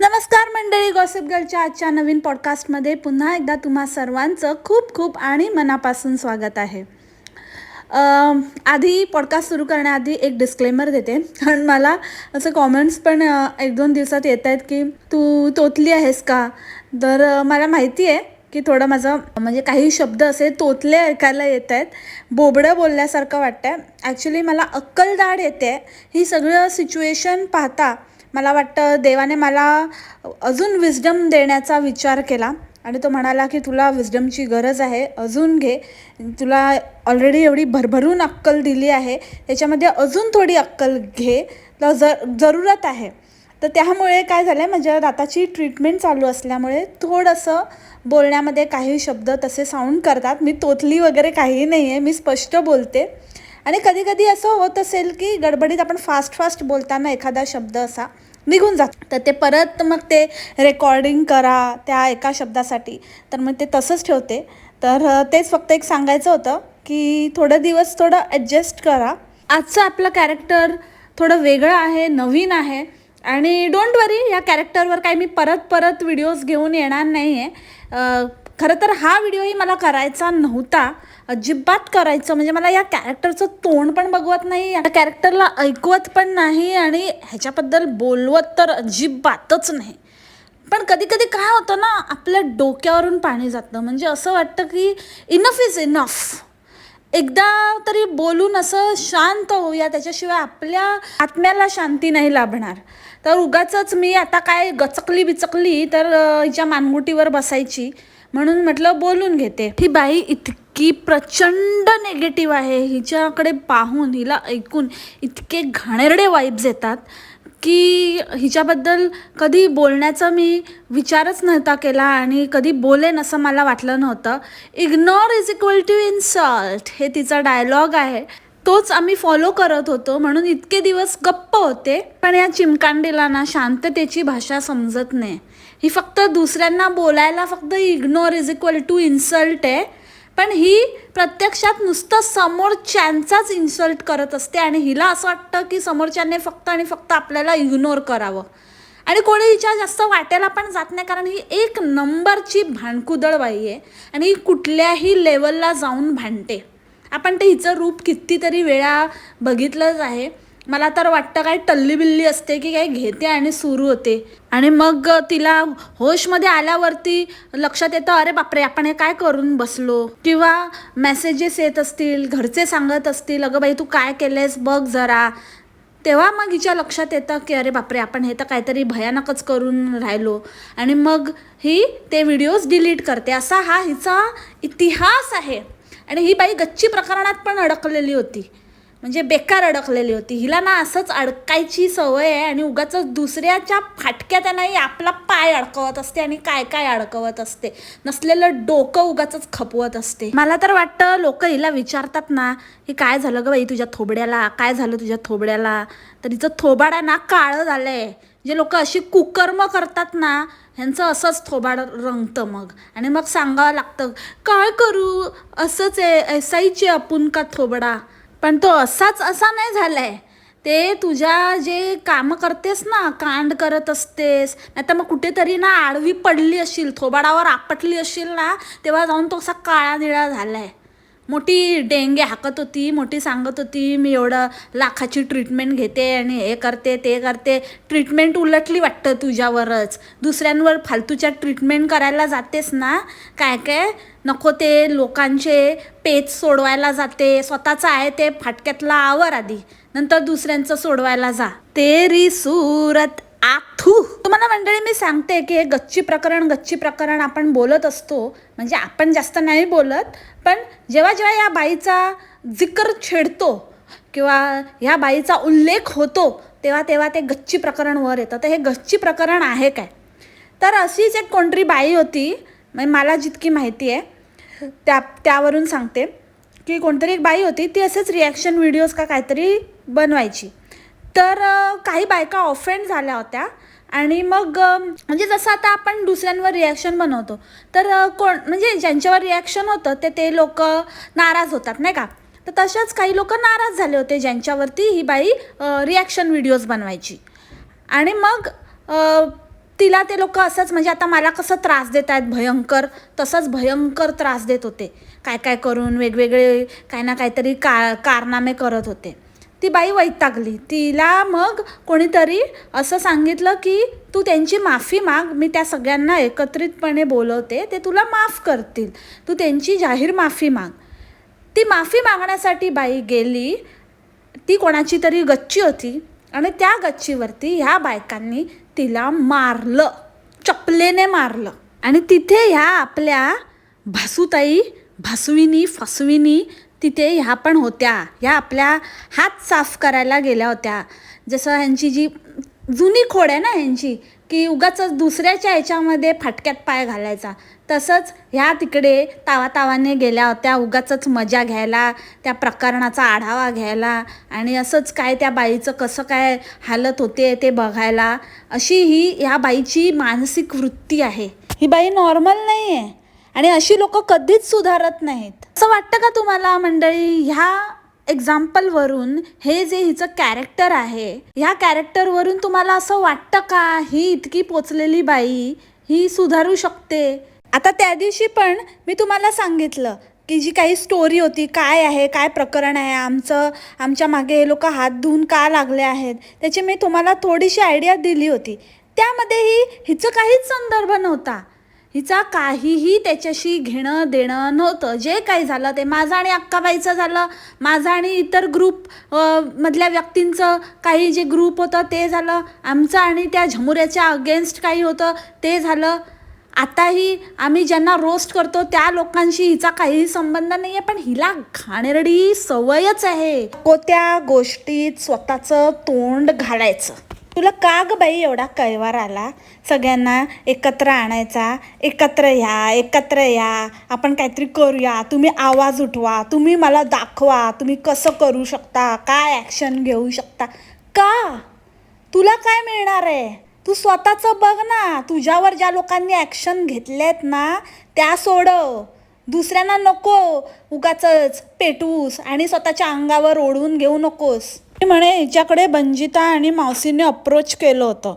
नमस्कार मंडळी गॉसिप गर्लच्या आजच्या नवीन पॉडकास्टमध्ये पुन्हा एकदा तुम्हा सर्वांचं खूप खूप आणि मनापासून स्वागत आहे. आधी पॉडकास्ट सुरू करण्याआधी एक डिस्क्लेमर देते. कारण मला असं कॉमेंट्स पण एक दोन दिवसात येत आहेत की तू तोतली आहेस का? तर मला माहिती आहे की थोडं माझं म्हणजे काही शब्द असे तोतले ऐकायला येत आहेत. बोबडं बोलल्यासारखं वाटतं आहे ॲक्च्युली मला अक्कलदाड येते. ही सगळं सिच्युएशन पाहता मला वाटतं देवाने मला अजून विजडम देण्याचा विचार केला. आणि तो म्हणाला की तुला विजडमची गरज आहे अजून घे. तुला ऑलरेडी एवढी भरभरून अक्कल दिली आहे. त्याच्यामध्ये अजून थोडी अक्कल घे. तुला ज जरूरत आहे. तर त्यामुळे काय झालं आहे माझ्या दाताची ट्रीटमेंट चालू असल्यामुळे थोडंसं बोलण्यामध्ये काही शब्द तसे साऊंड करतात. मी तोतली वगैरे काही नाही आहे मी स्पष्ट बोलते. आणि कधीकधी असं होत असेल की गडबडीत आपण फास्ट फास्ट बोलताना एखादा शब्द असा निघून जातो. तर ते परत मग ते रेकॉर्डिंग करा त्या एका शब्दासाठी. तर मग ते तसंच ठेवते. तर तेच फक्त एक सांगायचं होतं की थोडं दिवस थोडं ॲडजस्ट करा. आजचं आपलं कॅरेक्टर थोडं वेगळं आहे नवीन आहे. आणि डोंट वरी या कॅरेक्टरवर काही मी परत परत व्हिडिओज घेऊन येणार नाही आहे खरं तर हा व्हिडिओही मला करायचा नव्हता. अजिबात करायचं म्हणजे मला या कॅरेक्टरचं तोंड पण बघवत नाही या कॅरेक्टरला ऐकवत पण नाही आणि ह्याच्याबद्दल बोलवत तर अजिबातच नाही. पण कधी कधी काय होतं ना आपल्या डोक्यावरून पाणी जातं. म्हणजे असं वाटतं की इनफ इज इनफ एकदा तरी बोलून असं शांत होऊया त्याच्याशिवाय आपल्या आत्म्याला शांती नाही लाभणार. तर उगाच मी आता काय गचकली बिचकली तर हिच्या मानगुटीवर बसायची. म्हणून म्हटलं बोलून घेते. ही बाई इतकी प्रचंड नेगेटिव्ह आहे. हिच्याकडे पाहून हिला ऐकून इतके घाणेरडे वाईब्स येतात की हिच्याबद्दल कधी बोलण्याचा मी विचारच नव्हता केला आणि कधी बोलेन असं मला वाटलं नव्हतं. Ignore is equal to insult हे तिचा डायलॉग आहे. तोच आम्ही फॉलो करत होतो. म्हणून इतके दिवस गप्प होते. पण या चिमकांडीला ना शांततेची भाषा समजत नाही. ही फक्त दुसऱ्यांना बोलायला फक्त ignore is equal to insult आहे. पण ही प्रत्यक्षात नुसतं समोरच्यांचाच इन्सल्ट करत असते आणि हिला असं वाटतं की समोरच्याने फक्त आणि फक्त आपल्याला इग्नोर करावं. आणि कोणी हिच्या जास्त वाट्याला पण जात नाही कारण ही एक नंबरची भांडकुदळ बाई आहे आणि ही कुठल्याही लेवलला जाऊन भांडते. आपण ते हिचं रूप कितीतरी वेळा बघितलंच आहे. मला तर वाटतं काय टल्ली बिल्ली असते की काही घेते आणि सुरू होते. आणि मग तिला होशमध्ये आल्यावरती लक्षात येतं अरे बापरे आपण हे काय करून बसलो? किंवा मेसेजेस येत असतील घरचे सांगत असतील अगं बाई तू काय केलेस बघ जरा. तेव्हा मग हिच्या लक्षात येतं की अरे बापरे आपण हे तर काहीतरी भयानकच करून राहिलो. आणि मग ही ते व्हिडिओज डिलीट करते. असा हा हिचा इतिहास आहे. आणि ही बाई गच्ची प्रकरणात पण अडकलेली होती. म्हणजे बेकार अडकलेली होती. हिला ना असंच अडकायची सवय आहे आणि उगाच दुसऱ्याच्या फाटक्या त्यांनाही आपला पाय अडकवत असते आणि काय काय अडकवत असते. नसलेलं डोकं उगाच खपवत असते. मला तर वाटतं लोक हिला विचारतात ना की काय झालं ग बाई तुझ्या थोबड्याला? काय झालं तुझ्या थोबड्याला? तर हिचं थोबाड आहे ना काळं झालं आहे जे म्हणजे लोक अशी कुकर्म करतात ना ह्यांचं असंच थोबाड रंगतं मग. आणि मग सांगावं लागतं काय करू? असंच आहे ऐसाईचे आपण का थोबडा? पण तो असाच असा नाही झालाय. ते तुझ्या जे कामं करतेस ना कांड करत असतेस नाही तर मग कुठेतरी ना आडवी पडली असेल थोबाडावर आपटली असेल ना तेव्हा जाऊन तो असा काळा निळा झालाय. मोठी डेंगे हाकत होती मोठी सांगत होती मी एवढं लाखाची ट्रीटमेंट घेते आणि हे करते ते करते. ट्रीटमेंट उलटली वाटतं तुझ्यावरच. दुसऱ्यांवर फालतूच्या ट्रीटमेंट करायला जातेस ना काय काय? नको ते लोकांचे पेच सोडवायला जाते. स्वतःचं आहे ते फाटक्यातला आवर आधी. नंतर दुसऱ्यांचं सोडवायला जा. तेरी सूरत आथू तुम्हाला मंडळी मी सांगते की हे गच्ची प्रकरण गच्ची प्रकरण आपण बोलत असतो. म्हणजे आपण जास्त नाही बोलत पण जेव्हा जेव्हा या बाईचा जिकर छेडतो किंवा ह्या बाईचा उल्लेख होतो तेव्हा तेव्हा ते गच्ची प्रकरण वर येतं. तर हे गच्ची प्रकरण आहे काय? तर अशीच एक कोणतरी बाई होती. म्हणजे मला जितकी माहिती आहे त्या त्यावरून सांगते. की कोणतरी एक बाई होती ती असेच रिॲक्शन व्हिडिओज का काहीतरी बनवायची. तर काही बायका ऑफेंड झाल्या होत्या. आणि मग म्हणजे जसं आता आपण दुसऱ्यांवर रिॲक्शन बनवतो तर कोण म्हणजे ज्यांच्यावर रिॲक्शन होतं ते ते लोक नाराज होतात नाही का? तर तशाच काही लोक नाराज झाले होते ज्यांच्यावरती ही बाई रिॲक्शन व्हिडिओज बनवायची. आणि मग तिला ते लोक असंच म्हणजे आता मला कसं त्रास देत आहेत भयंकर तसंच भयंकर त्रास देत होते. काय काय करून वेगवेगळे काय ना काहीतरी का कारनामे करत होते. ती बाई वैतागली. तिला मग कोणीतरी असं सांगितलं की तू त्यांची माफी माग मी त्या सगळ्यांना एकत्रितपणे बोलवते ते तुला माफ करतील. तू त्यांची जाहीर माफी माग. ती माफी मागण्यासाठी बाई गेली. ती कोणाची तरी गच्ची होती आणि त्या गच्चीवरती ह्या बायकांनी तिला मारलं. चपलेने मारलं. आणि तिथे ह्या आपल्या भासूताई भासविनी फसविनी तिथे ह्या पण होत्या. ह्या आपल्या हात साफ करायला गेल्या होत्या. जसं ह्यांची जी जुनी खोड आहे ना ह्यांची की उगाच दुसऱ्याच्या ह्याच्यामध्ये फाटक्यात पाय घालायचा. तसंच ह्या तिकडे तावा तावाने गेल्या होत्या उगाच मजा घ्यायला त्या प्रकरणाचा आढावा घ्यायला आणि असंच काय त्या बाईचं कसं काय हालत होते ते बघायला. अशी ही ह्या बाईची मानसिक वृत्ती आहे. ही बाई नॉर्मल नाही आहे आणि अशी लोक कधीच सुधारत नाहीत. असं वाटतं का तुम्हाला मंडळी ह्या एक्झाम्पलवरून हे जे हिचं कॅरेक्टर आहे ह्या कॅरेक्टरवरून तुम्हाला असं वाटतं का ही इतकी पोचलेली बाई ही सुधारू शकते? आता त्या दिवशी पण मी तुम्हाला सांगितलं की जी काही स्टोरी होती काय आहे काय प्रकरण आहे आमचं आमच्या मागे हे लोक हात धुवून का लागले आहेत त्याची मी तुम्हाला थोडीशी आयडिया दिली होती. त्यामध्येही हिचं काहीच संदर्भ नव्हता. हिचा काहीही त्याच्याशी घेणं देणं नव्हतं. जे काही झालं ते माझं आणि अक्काबाईचं झालं. माझं आणि इतर ग्रुप मधल्या व्यक्तींचं काही जे ग्रुप होतं ते झालं. आमचं आणि त्या झमुऱ्याच्या अगेन्स्ट काही होतं ते झालं. आताही आम्ही ज्यांना रोस्ट करतो त्या लोकांशी हिचा काहीही संबंध नाही आहे पण हिला घाणेरडी सवयच आहे. कोत्या गोष्टीत स्वतःचं तोंड घालायचं. तुला का ग बाई एवढा कैवार आला? सगळ्यांना एकत्र आणायचा एकत्र या एकत्र या आपण काहीतरी करूया तुम्ही आवाज उठवा तुम्ही मला दाखवा तुम्ही कसं करू शकता काय ॲक्शन घेऊ शकता? का? तुला काय मिळणार आहे? तू स्वतःचं बघ ना तुझ्यावर ज्या लोकांनी ॲक्शन घेतलेत ना त्या सोडव. दुसऱ्यांना नको उगाच पेटूस आणि स्वतःच्या अंगावर ओढून घेऊ नकोस. म्हणे हिच्याकडे बंजिता आणि मावशीने अप्रोच केलं होतं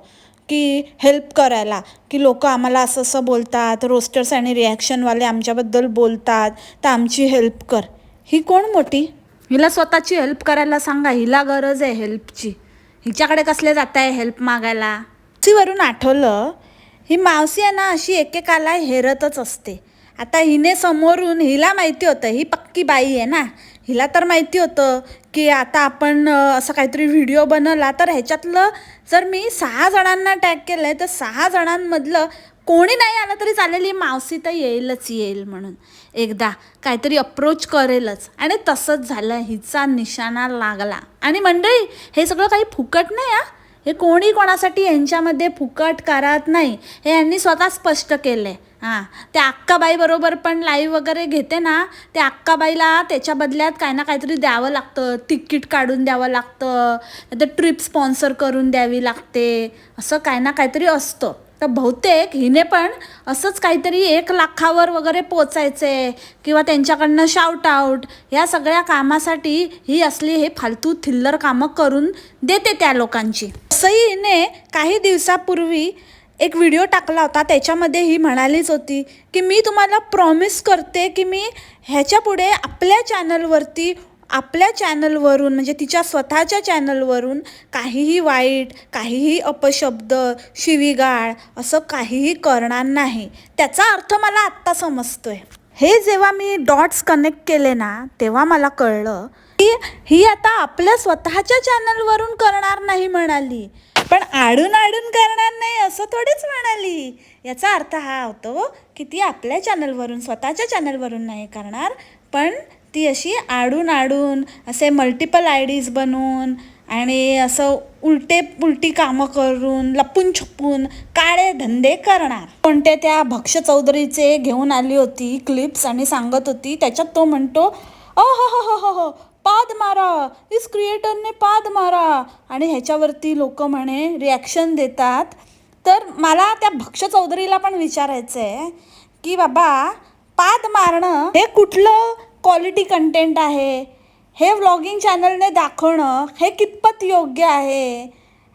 की हेल्प करायला की लोक आम्हाला असं असं बोलतात रोस्टर्स आणि रिॲक्शनवाले आमच्याबद्दल बोलतात तर आमची हेल्प कर. ही कोण मोठी? हिला स्वतःची हेल्प करायला सांगा हिला गरज आहे हेल्पची हिच्याकडे कसले जात आहे हेल्प मागायला? वरून आठवलं ही मावशी आहे ना अशी एकेकाला हेरतच असते. आता हिने समोरून हिला माहिती होतं ही पक्की बाई आहे ना. हिला तर माहिती होतं की आता आपण असं काहीतरी व्हिडिओ बनवला तर ह्याच्यातलं जर मी सहा जणांना टॅग केलं आहे तर सहा जणांमधलं कोणी नाही आलं तरी चालेल मावसी मावशी तर येईलच येईल म्हणून. एकदा काहीतरी अप्रोच करेलच. आणि तसंच झालं हिचा निशाणा लागला. आणि मंडळी हे सगळं काही फुकट नाही हा? हे कोणी कोणासाठी यांच्यामध्ये फुकट करत नाही हे यांनी स्वतः स्पष्ट केलं आहे हां. त्या अक्काबाई बरोबर पण लाईव्ह वगैरे घेते ना त्या अक्काबाईला त्याच्या बदल्यात काही ना काहीतरी द्यावं लागतं. तिकीट काढून द्यावं लागतं. तर ट्रिप स्पॉन्सर करून द्यावी लागते. असं काही ना काहीतरी असतं. तर बहुतेक हिने पण असंच काहीतरी एक लाखावर वगैरे पोचायचे किंवा त्यांच्याकडनं शाउट आऊट या सगळ्या कामासाठी ही असली हे फालतू थिल्लर कामं करून देते त्या लोकांची. असंही हिने काही दिवसापूर्वी एक व्हिडिओ टाकला होता त्याच्यामध्ये ही म्हणालीच होती की मी तुम्हाला प्रॉमिस करते की मी ह्याच्या पुढे आपल्या चॅनलवरती आपल्या चॅनलवरून म्हणजे तिच्या स्वतःच्या चॅनलवरून काहीही वाईट काहीही अपशब्द शिवीगाळ असं काहीही करणार नाही. त्याचा अर्थ मला आत्ता समजतो आहे हे जेव्हा मी डॉट्स कनेक्ट केले ना तेव्हा मला कळलं की ही आता आपल्या स्वतःच्या चॅनलवरून करणार नाही म्हणाली. पण आडून आडून करणार नाही असं थोडीच म्हणाली. याचा अर्थ हा होतो की ती आपल्या चॅनलवरून स्वतःच्या चॅनलवरून नाही करणार पण ती अशी आडून आडून असे मल्टिपल आय डीज बनवून आणि असं उलटे उलटी कामं करून लपून छपून काळे धंदे करणार. कोणत्या त्या भक्ष चौधरीचे घेऊन आली होती क्लिप्स आणि सांगत होती त्याच्यात तो म्हणतो ओ हो हो हो हो हो पाद मारा. इस क्रिएटरने पाद मारा. आणि ह्याच्यावरती लोक म्हणे रिॲक्शन देतात. तर मला त्या भक्ष चौधरीला पण विचारायचं आहे की बाबा पाद मारणं हे कुठलं क्वालिटी कंटेंट आहे? हे व्लॉगिंग चॅनलने दाखवणं हे कितपत योग्य आहे?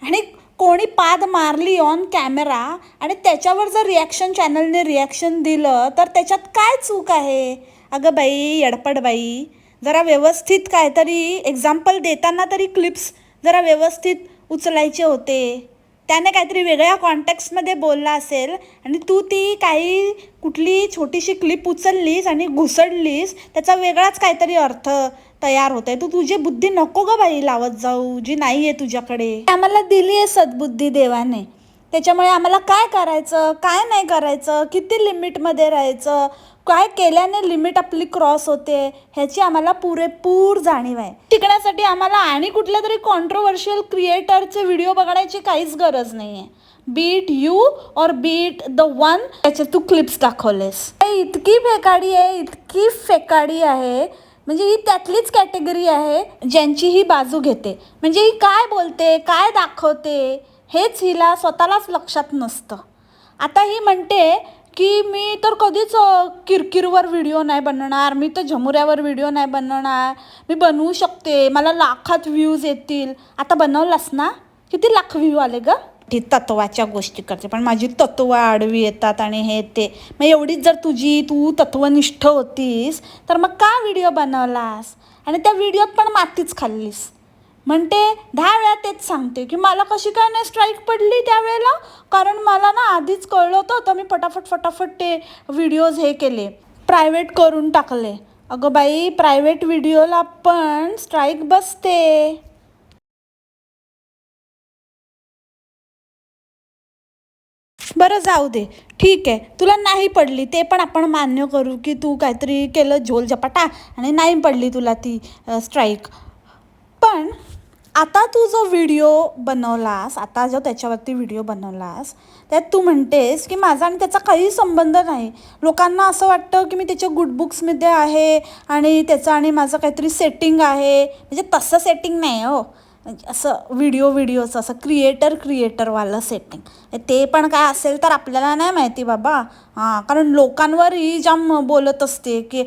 आणि कोणी पाद मारली ऑन कॅमेरा आणि त्याच्यावर जर रिॲक्शन चॅनलने रिॲक्शन दिलं तर त्याच्यात काय चूक आहे? अगं बाई यडपड बाई. जरा व्यवस्थित काहीतरी एक्झाम्पल देताना तरी क्लिप्स जरा व्यवस्थित उचलायचे होते. त्याने काहीतरी वेगळ्या कॉन्टॅक्ट्समध्ये बोलला असेल आणि तू ती काही कुठली छोटीशी क्लिप उचललीस आणि घुसडलीस त्याचा वेगळाच काहीतरी अर्थ तयार होत आहे तू तुझी बुद्धी नको ग बाई लावत जाऊ जी नाही आहे तुझ्याकडे. आम्हाला दिली आहे सद्बुद्धी देवाने. त्याच्यामुळे आम्हाला काय करायचं काय नाही करायचं किती लिमिटमध्ये राहायचं काय केल्याने लिमिट आपली क्रॉस होते ह्याची आम्हाला पुरेपूर जाणीव आहे. शिकण्यासाठी आम्हाला आणि कुठल्या तरी कॉन्ट्रोवर्शियल क्रिएटरचे व्हिडिओ बघण्याची काहीच गरज नाही आहे beat you or beat the one त्याचे तू क्लिप्स दाखवलेस. इतकी फेकाडी आहे इतकी फेकाडी आहे. म्हणजे ही त्यातलीच कॅटेगरी आहे ज्यांची ही बाजू घेते. म्हणजे ही काय बोलते काय दाखवते हेच हिला स्वतःलाच लक्षात नसतं. आता ही म्हणते की मी तर कधीच किरकिरवर व्हिडिओ नाही बनवणार मी तर झमुऱ्यावर व्हिडिओ नाही बनवणार मी बनवू शकते मला लाखात व्ह्यूज येतील. आता बनवलास ना? किती लाख व्ह्यू आले ग? ती तत्वाच्या गोष्टी करते पण माझी तत्व आडवी येतात आणि हे ते. मग एवढीच जर तुझी तू तत्वनिष्ठ होतीस तर मग का व्हिडिओ बनवलास? आणि त्या व्हिडिओत पण मातीच खाल्लीस. म्हणते दहा वेळा तेच सांगते की मला कशी काय नाही स्ट्राईक पडली त्यावेळेला? कारण मला ना आधीच कळलं होतं तर मी फटाफट फटाफट ते व्हिडिओज हे केले. प्रायव्हेट करून टाकले. अगं बाई प्रायव्हेट व्हिडिओला पण स्ट्राईक बसते. बरं जाऊ दे. ठीक आहे. तुला नाही पडली ते पण आपण मान्य करू की तू काहीतरी केलं झोल झपाटा आणि नाही पडली तुला ती स्ट्राईक पण आता तू जो व्हिडिओ बनवलास आता जो त्याच्यावरती व्हिडिओ बनवलास त्यात तू म्हणतेस की माझा आणि त्याचा काही संबंध नाही. लोकांना असं वाटतं की मी त्याच्या गुड बुक्समध्ये आहे आणि त्याचं आणि माझं काहीतरी सेटिंग आहे. म्हणजे तसं सेटिंग नाही हो. असं व्हिडिओ व्हिडिओचं असं क्रिएटर क्रिएटरवालं सेटिंग ते पण काय असेल तर आपल्याला नाही माहिती बाबा. हां कारण लोकांवर ही जाम बोलत असते की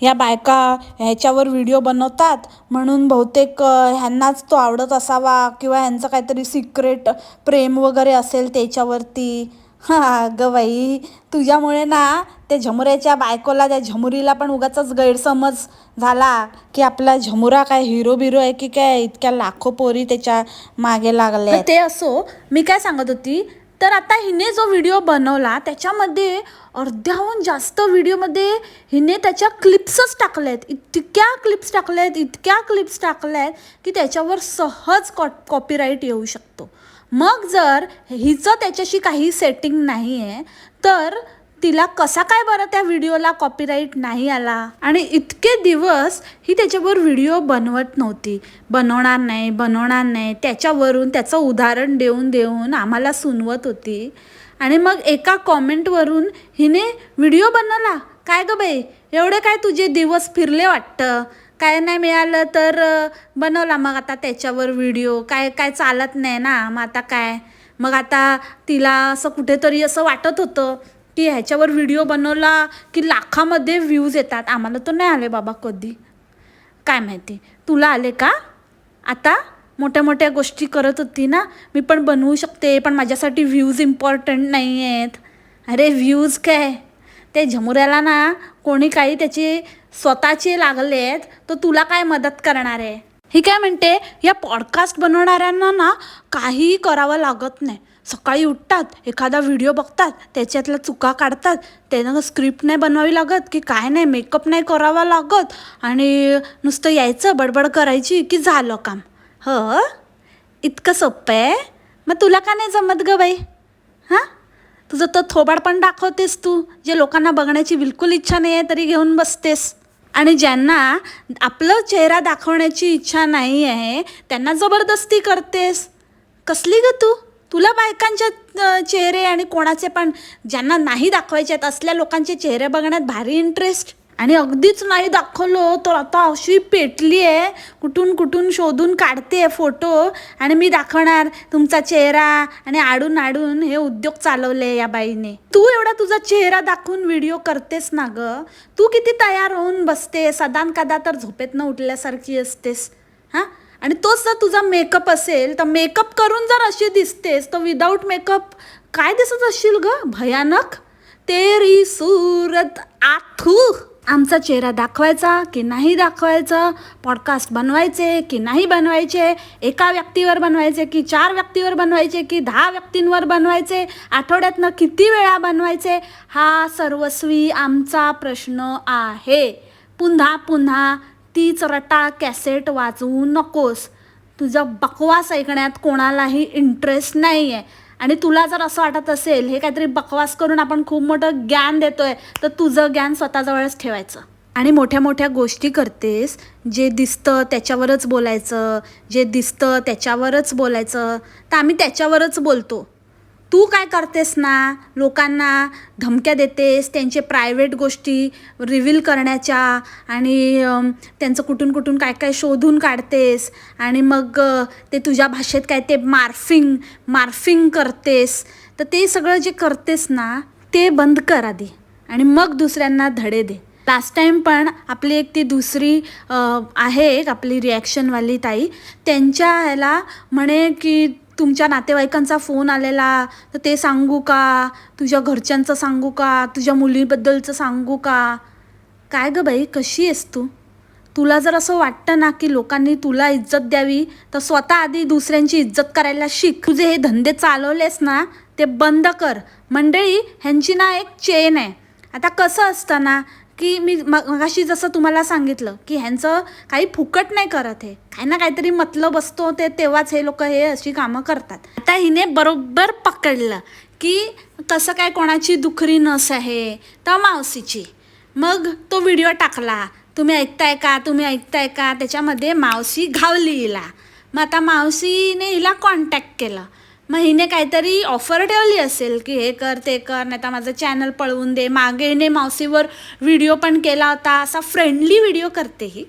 ह्या बायका ह्याच्यावर व्हिडिओ बनवतात. म्हणून बहुतेक ह्यांनाच तो आवडत असावा किंवा ह्यांचं काहीतरी सिक्रेट प्रेम वगैरे असेल त्याच्यावरती. हा गं बाई तुझ्यामुळे ना त्या झमुऱ्याच्या बायकोला त्या झमुरीला पण उगाचाच गैरसमज झाला की आपला झमुरा काय हिरो बिरो आहे की काय इतक्या लाखो पोरी त्याच्यामागे लागले ते असो मी काय सांगत होती तर आता हिने जो व्हिडिओ बनवला त्याच्यामध्ये अर्ध्याहून जास्त व्हिडिओमध्ये हिने त्याच्या क्लिप्सच टाकल्या आहेत इतक्या क्लिप्स टाकल्यात इतक्या क्लिप्स टाकल्या आहेत की त्याच्यावर सहज कॉ कॉपीराईट येऊ शकतो. मग जर हिचं त्याच्याशी काही सेटिंग नाही आहे तर तिला कसा काय बरं त्या व्हिडिओला कॉपीराईट नाही आला? आणि इतके दिवस ही त्याच्यावर व्हिडिओ बनवत नव्हती. बनवणार नाही बनवणार नाही. त्याच्यावरून त्याचं उदाहरण देऊन देऊन आम्हाला सुनवत होती. आणि मग एका कॉमेंटवरून हिने व्हिडिओ बनवला. काय गं बाई? एवढे काय तुझे दिवस फिरले वाटतं? काय नाही मिळालं तर बनवला मग आता त्याच्यावर व्हिडिओ. काय काय चालत नाही ना. मग आता काय? मग आता तिला असं कुठेतरी असं वाटत होतं. की ह्याच्यावर व्हिडिओ बनवला की लाखामध्ये व्ह्यूज येतात. आम्हाला तर नाही आले बाबा कधी. काय माहिती? तुला आले का? आता मोठ्या मोठ्या गोष्टी करत होती ना मी पण बनवू शकते पण माझ्यासाठी व्ह्यूज इम्पॉर्टंट नाही आहेत अरे व्ह्यूज काय? ते झमुऱ्याला ना कोणी काही त्याचे स्वतःचे लागले आहेत तर तुला काय मदत करणार आहे? ही काय म्हणते? या पॉडकास्ट बनवणाऱ्यांना ना काहीही करावं लागत नाही. सकाळी उठतात एखादा व्हिडिओ बघतात त्याच्यातल्या चुका काढतात त्यानं स्क्रिप्ट नाही बनवावी लागत की काय नाही मेकअप नाही करावा लागत आणि नुसतं यायचं बडबड करायची की झालं काम. ह इतकं सोपं आहे? मग तुला का नाही जमत ग बाई? हां? तुझं तर थोबाड पण दाखवतेस तू जे लोकांना बघण्याची बिलकुल इच्छा नाही आहे तरी घेऊन बसतेस. आणि ज्यांना आपलं चेहरा दाखवण्याची इच्छा नाही आहे त्यांना जबरदस्ती करतेस. कसली ग तू? तुला बायकांच्या चेहरे आणि कोणाचे पण ज्यांना नाही दाखवायचे आहेत असल्या लोकांचे चेहरे बघण्यात भारी इंटरेस्ट आणि अगदीच नाही दाखवलं तर आता अशी पेटली आहे. कुठून कुठून शोधून काढते फोटो. आणि मी दाखवणार तुमचा चेहरा आणि आडून आडून हे उद्योग चालवले या बाईने. तू एवढा तुझा चेहरा दाखवून व्हिडिओ करतेस ना ग? तू किती तयार होऊन बसते सदान कदा तर झोपेत न उठल्यासारखी असतेस. हां? आणि तोच जर तुझा मेकअप असेल तर मेकअप करून जर अशी दिसतेस तर विदाऊट मेकअप काय दिसत असशील ग? भयानक. तेरी सूरत आथू. आमचा चेहरा दाखवायचा की नाही दाखवायचा? पॉडकास्ट बनवायचे की नाही बनवायचे? एका व्यक्तीवर बनवायचे की चार व्यक्तीवर बनवायचे की दहा व्यक्तींवर बनवायचे? आठवड्यातनं किती वेळा बनवायचे? हा सर्वस्वी आमचा प्रश्न आहे. पुन्हा पुन्हा तीच रटाळ कॅसेट वाजवू नकोस. तुझा बकवास ऐकण्यात कोणालाही इंटरेस्ट नाही आहे आणि तुला जर असं वाटत असेल हे काहीतरी बकवास करून आपण खूप मोठं ज्ञान देतोय तर तुझं ज्ञान स्वतःजवळच ठेवायचं. आणि मोठ्या मोठ्या गोष्टी करतेस जे दिसतं त्याच्यावरच बोलायचं जे दिसतं त्याच्यावरच बोलायचं. तर आम्ही त्याच्यावरच बोलतो. तू काय करतेस ना? लोकांना धमक्या देतेस त्यांचे प्रायव्हेट गोष्टी रिव्हील करण्याच्या आणि त्यांचं कुठून कुठून काय काय शोधून काढतेस आणि मग ते तुझ्या भाषेत काय ते मार्फिंग मार्फिंग करतेस. तर ते सगळं जे करतेस ना ते बंद कर आधी आणि मग दुसऱ्यांना धडे दे. लास्ट टाईम पण आपली एक ती दुसरी आहे एक आपली रिॲक्शनवाली ताई त्यांच्या ह्याला म्हणे की तुमच्या नातेवाईकांचा फोन आलेला तर ते सांगू का? तुझ्या घरच्यांचं सांगू का? तुझ्या मुलीबद्दलचं सांगू का? काय गं बाई कशी आहेस तू? तुला जर असं वाटतं ना की लोकांनी तुला इज्जत द्यावी तर स्वतः आधी दुसऱ्यांची इज्जत करायला शिक. तुझे हे धंदे चालवलेस ना ते बंद कर. मंडळी ह्यांची ना एक चेन आहे. आता कसं असतं ना की मी मगाशी जसं तुम्हाला सांगितलं की ह्यांचं काही फुकट नाही करत हे. काही ना काहीतरी मतलब असतो ते तेव्हाच हे लोक हे अशी कामं करतात. आता हिने बरोबर पकडलं की कसं काय कोणाची दुखरी नस आहे तर मावशीची मग तो व्हिडिओ टाकला. तुम्ही ऐकताय का? तुम्ही ऐकताय का? त्याच्यामध्ये मावशी घावली हिला. मग आता मावशीने हिला कॉन्टॅक्ट केलं. मग हिने काहीतरी ऑफर ठेवली असेल की हे कर ते कर नाही तर माझं चॅनल पळवून दे. मागे हिने मावसीवर व्हिडिओ पण केला होता. असा फ्रेंडली व्हिडिओ करते ही.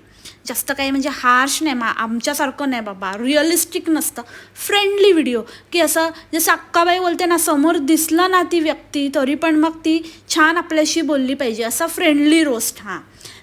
जास्त काही म्हणजे हार्श नाही मा आमच्यासारखं नाही बाबा. रिअलिस्टिक नसतं. फ्रेंडली व्हिडिओ की असं जसं अक्काबाई बोलते ना समोर दिसलं ना ती व्यक्ती तरी पण मग ती छान आपल्याशी बोलली पाहिजे. असा फ्रेंडली रोस्ट हां.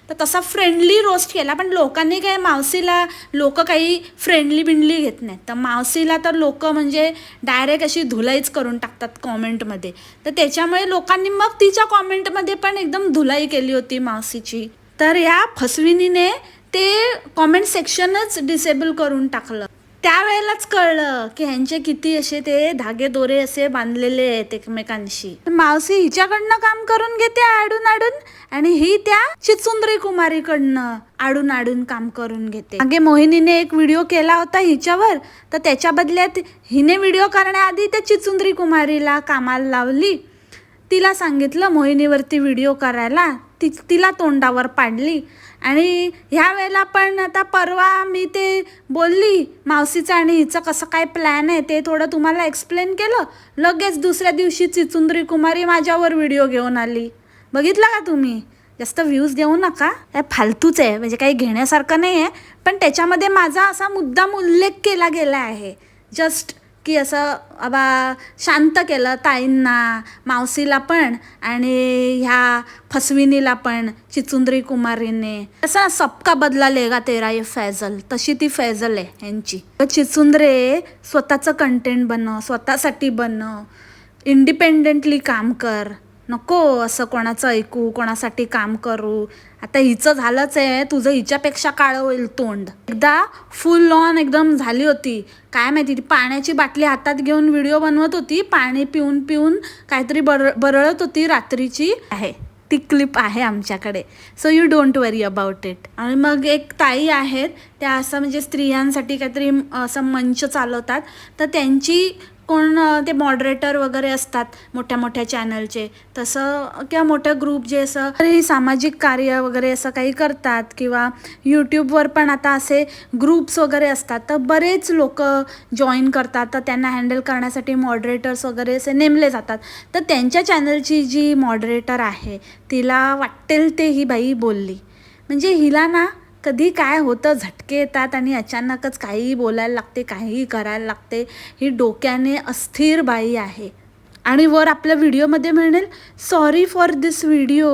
तर तसा फ्रेंडली रोस्ट केला. पण लोकांनी काय मावशीला लोक काही फ्रेंडली बिंडली घेत नाहीत. तर मावशीला तर लोक म्हणजे डायरेक्ट अशी धुलाईच करून टाकतात कॉमेंटमध्ये तर त्याच्यामुळे लोकांनी मग तिच्या कॉमेंटमध्ये पण एकदम धुलाई केली होती मावसीची तर या फसविनीने ते कॉमेंट सेक्शनच डिसेबल करून टाकलं. त्यावेळेलाच कळलं की ह्यांचे किती असे ते धागे दोरे असे बांधलेले आहेत एकमेकांशी. मावशी हिच्याकडनं काम करून घेते आडून आडून आणि ही त्या चिचुंद्री कुमारीकडनं आडून आडून काम करून घेते. मागे मोहिनीने एक व्हिडिओ केला होता हिच्यावर तर त्याच्या बदल्यात हिने व्हिडिओ करण्याआधी त्या चिचुंद्री कुमारीला कामाला लावली. तिला सांगितलं मोहिनीवरती व्हिडिओ करायला. ती तिला तोंडावर पाडली. आणि ह्या वेळेला पण आता परवा मी ते बोलली मावशीचं आणि हिचं कसं काय प्लॅन आहे? ते थोडं तुम्हाला एक्सप्लेन केलं. लगेच दुसऱ्या दिवशी चिचुंद्री कुमारी माझ्यावर व्हिडिओ घेऊन आली. बघितला का तुम्ही? जास्त व्ह्यूज देऊ नका. काय फालतूच आहे. म्हणजे काही घेण्यासारखं नाही आहे पण त्याच्यामध्ये माझा असा मुद्दाम उल्लेख केला गेला आहे. जस्ट की असं बाबा शांत केलं ताईंना मावशीला पण आणि ह्या फसविनीला पण चिचुंद्री कुमारीने. तसं सबका बदला लेगा तेरा ये फैजल तशी ती फैजल आहे यांची. चिचुंद्रे स्वतःचं कंटेंट बनव स्वतःसाठी बनव इंडिपेंडेंटली काम कर. नको असं कोणाचं ऐकू कोणासाठी काम करू. आता हिचं झालंच आहे तुझं हिच्यापेक्षा काळं होईल तोंड. एकदा फुल ऑन एकदम झाली होती. काय माहिती ती पाण्याची बाटली हातात घेऊन व्हिडिओ बनवत होती. पाणी पिऊन पिऊन काहीतरी बर बरळत होती रात्रीची. आहे. ती क्लिप आहे आमच्याकडे. So you don't worry about it आणि मग एक ताई आहेत त्या असं म्हणजे स्त्रियांसाठी काहीतरी असं मंच चालवतात. तर त्यांची कोण ते मॉडरेटर वगैरे असतात मोठ्या मोठ्या चॅनलचे तसं किंवा मोठ्या ग्रुप जे असं सामाजिक कार्य वगैरे असं काही करतात किंवा यूट्यूबवर पण आता असे ग्रुप्स वगैरे असतात. तर बरेच लोक जॉईन करतात. तर त्यांना हँडल करण्यासाठी मॉडरेटर्स वगैरे असे नेमले जातात. तर त्यांच्या चॅनलची जी मॉडरेटर आहे तिला वाटेल ते ही बाई बोलली. म्हणजे हिला ना कधी काय होतं झटके येतात आणि अचानकच काहीही बोलायला लागते काहीही करायला लागते ही डोक्याने अस्थिर बाई आहे. आणि वर आपल्या व्हिडिओमध्ये म्हणेल सॉरी फॉर दिस व्हिडिओ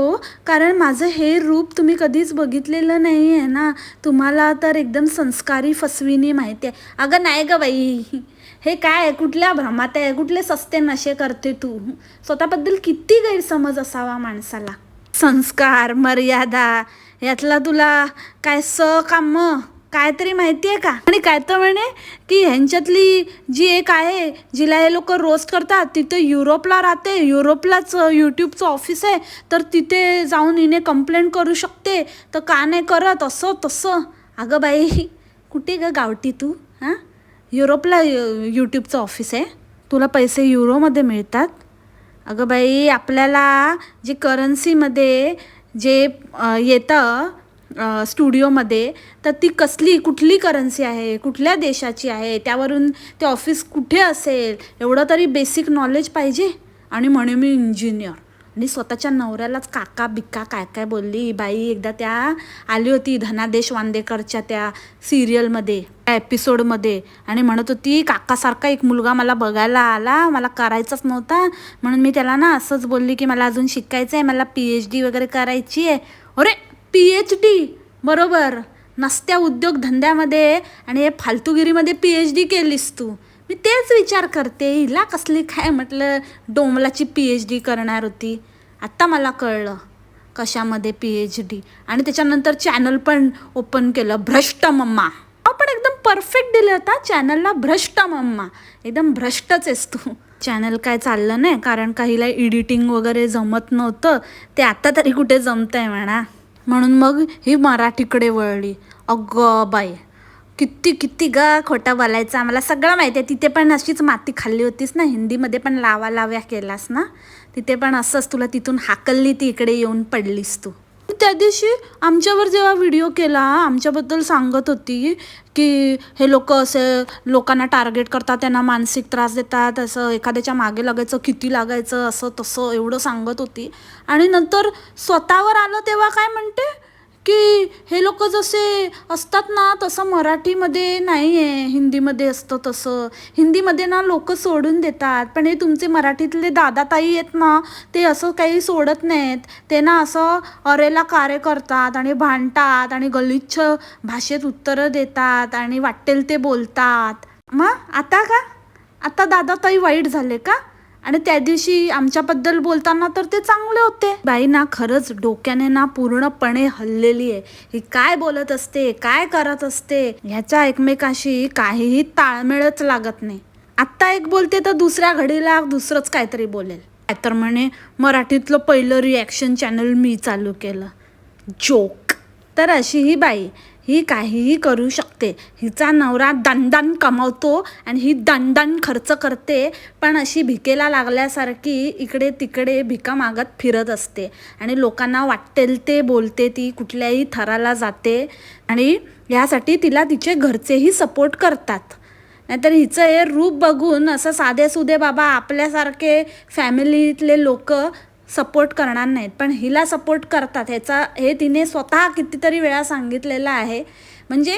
कारण माझं हे रूप तुम्ही कधीच बघितलेलं नाही आहे ना. तुम्हाला तर एकदम संस्कारी फसविणी माहिती आहे अगं नाही गं बाई हे काय आहे? कुठल्या भ्रमात आहे? कुठले सस्ते नशे करते तू? स्वतःबद्दल किती गैरसमज असावा माणसाला. संस्कार मर्यादा यातला तुला काय स का म काय तरी माहिती आहे का? आणि काय तर म्हणे की ह्यांच्यातली जी एक आहे जिला हे लोक रोस्ट करतात तिथे युरोपला राहते. युरोपलाच यूट्यूबचं ऑफिस आहे. तर तिथे जाऊन हिने कंप्लेंट करू शकते. तर का नाही करत? असं तसं. अगं बाई कुठे ग गावठी तू? हां? युरोपला यूट्यूबचं ऑफिस आहे. तुला पैसे युरोमध्ये मिळतात? अगं बाई आपल्याला जे करन्सीमध्ये जे येतं स्टुडिओमध्ये तर ती कसली कुठली करन्सी आहे कुठल्या देशाची आहे त्यावरून ते ऑफिस कुठे असेल एवढं तरी बेसिक नॉलेज पाहिजे? आणि म्हणे मी इंजिनियर आणि स्वतःच्या नवऱ्यालाच काका बिक्का काय काय बोलली? बाई एकदा त्या आली होती धनादेश वांदेकरच्या त्या सिरियलमध्ये त्या एपिसोडमध्ये आणि म्हणत होती काकासारखा एक मुलगा मला बघायला आला मला करायचाच नव्हता. म्हणून मी त्याला ना असंच बोलली की मला अजून शिकायचं आहे मला पी एच डी वगैरे करायची आहे अरे पी एच डी बरोबर. नसत्या उद्योगधंद्यामध्ये आणि हे फालतूगिरीमध्ये पी एच डी केलीस तू. मी तेच विचार करते हिला कसली काय म्हटलं डोमलाची पी एच डी करणार होती. आत्ता मला कळलं कशामध्ये पी एच डी आणि त्याच्यानंतर चॅनल पण ओपन केलं भ्रष्ट मम्मा आपण एकदम परफेक्ट दिलं होता चॅनलला भ्रष्ट मम्मा एकदम भ्रष्टच आहेस तू. चॅनल काय चाललं नाही कारण काहीला एडिटिंग वगैरे जमत नव्हतं. ते आता तरी कुठे जमतंय म्हणा. म्हणून मग ही मराठीकडे वळली. अगं बाई. किती किती ग खोटं बोलायचं. आम्हाला सगळं माहिती आहे. तिथे पण अशीच माती खाल्ली होतीस ना. हिंदीमध्ये पण लावा लाव्या केलास ना. तिथे पण असंच तुला तिथून हाकलली ती इकडे येऊन पडलीस तू. त्या दिवशी आमच्यावर जेव्हा व्हिडिओ केला आमच्याबद्दल सांगत होती की हे लोक असे लोकांना टार्गेट करतात त्यांना मानसिक त्रास देतात असं एखाद्याच्या मागे लागायचं किती लागायचं असं तसं एवढं सांगत होती. आणि नंतर स्वतःवर आलं तेव्हा काय म्हणते? की हे लोक जसे असतात ना तसं मराठीमध्ये नाही आहे हिंदीमध्ये असतं तसं. हिंदीमध्ये ना लोक सोडून देतात. पण हे तुमचे मराठीतले दादा ताई आहेत ना ते असं काही सोडत नाहीत. ते ना असं अरेला कार्य करतात आणि भांडतात आणि गलिच्छ भाषेत उत्तरं देतात आणि वाटेल ते बोलतात. मग आता का? आता दादा ताई वाईट झाले का? आणि त्या दिवशी आमच्याबद्दल बोलताना तर ते चांगले होते. बाई ना खरंच डोक्याने ना पूर्णपणे हल्लेली आहे. ही काय बोलत असते? काय करत असते? ह्याच्या एकमेकाशी काहीही ताळमेळच लागत नाही. आत्ता एक बोलते तर दुसऱ्या घडीला दुसरंच काहीतरी बोलेल. काय तर म्हणे मराठीतलं पहिलं रिॲक्शन चॅनल मी चालू केलं. जोक तर अशी ही बाई. ही काहीही करू शकते. हिचा नवरा दणदण कमावतो आणि ही दणदण खर्च करते पण अशी भिकेला लागल्यासारखी इकडे तिकडे भिका मागत फिरत असते. आणि लोकांना वाटेल ते बोलते ती कुठल्याही थराला जाते आणि यासाठी तिला तिचे घरचेही सपोर्ट करतात. नाहीतर हिचं हे रूप बघून असं साधे सुधे बाबा आपल्यासारखे फॅमिलीतले लोक सपोर्ट करणार नाहीत. पण हिला सपोर्ट करतात. ह्याचा हे तिने स्वतः कितीतरी वेळा सांगितलेलं आहे. म्हणजे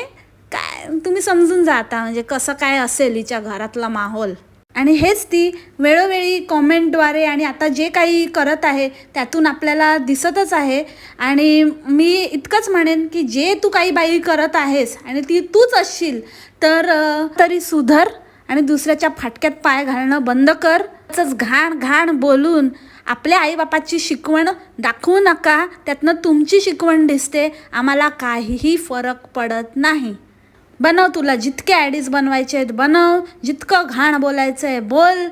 काय तुम्ही समजून जाता म्हणजे कसं काय असेल हिच्या घरातला माहोल. आणि हेच ती वेळोवेळी कॉमेंटद्वारे आणि आता जे काही करत आहे त्यातून आपल्याला दिसतच आहे. आणि मी इतकंच म्हणेन की जे तू काही बाई करत आहेस आणि ती तूच असशील तर तरी सुधर आणि दुसऱ्याच्या फाटक्यात पाय घालणं बंद कर. तसंच घाण घाण बोलून आपल्या आईबापाची शिकवण दाखवू नका. त्यातनं तुमची शिकवण दिसते. आम्हाला काहीही फरक पडत नाही. बनव तुला जितके आयडीज बनवायचे आहेत बनव. जितकं घाण बोलायचं आहे बोल.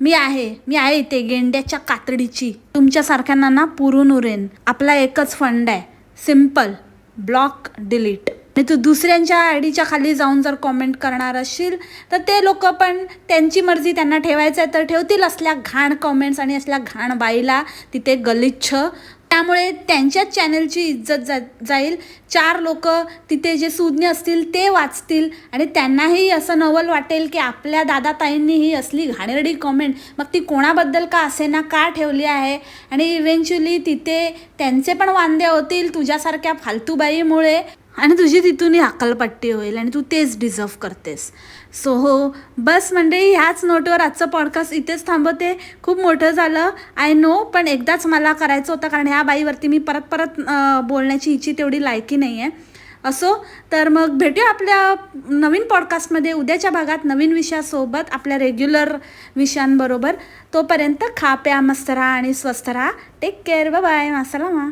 मी आहे. मी आहे इथे गेंड्याच्या कातडीची. तुमच्यासारख्यांना ना पुरून उरेन. आपला एकच फंड आहे. Simple block delete. नाही तू दुसऱ्यांच्या आयडीच्या खाली जाऊन जर कॉमेंट करणार असशील तर ते लोक पण त्यांची मर्जी त्यांना ठेवायचं आहे तर ठेवतील. असल्या घाण कॉमेंट्स आणि असल्या घाण बाईला तिथे गलिच्छ. त्यामुळे त्यांच्याच चॅनलची इज्जत जा जाईल. चार लोक तिथे जे सुज्ञ असतील ते वाचतील. आणि त्यांनाही असं नवल वाटेल की आपल्या दादाताईंनी ही असली घाणेरडी कॉमेंट मग ती कोणाबद्दल का असेना का ठेवली आहे? आणि इव्हेंच्युअली तिथे त्यांचे पण वांदे होतील तुझ्यासारख्या फालतूबाईमुळे. आणि तुझी तिथून हक्कलपट्टी होईल आणि तू तेच डिझर्व करतेस. सो हो बस म्हणजे ह्याच नोटवर आजचं पॉडकास्ट इथेच थांबवते. खूप मोठं झालं आय नो पण एकदाच मला करायचं होतं कारण ह्या बाईवरती मी परत परत बोलण्याची इच्छी तेवढी लायकी नाही आहे असो तर मग भेटूया आपल्या नवीन पॉडकास्टमध्ये उद्याच्या भागात नवीन विषयासोबत आपल्या रेग्युलर विषयांबरोबर. तोपर्यंत खा प्या मस्त राहा आणि स्वस्थ राहा. Take care bye मासलामा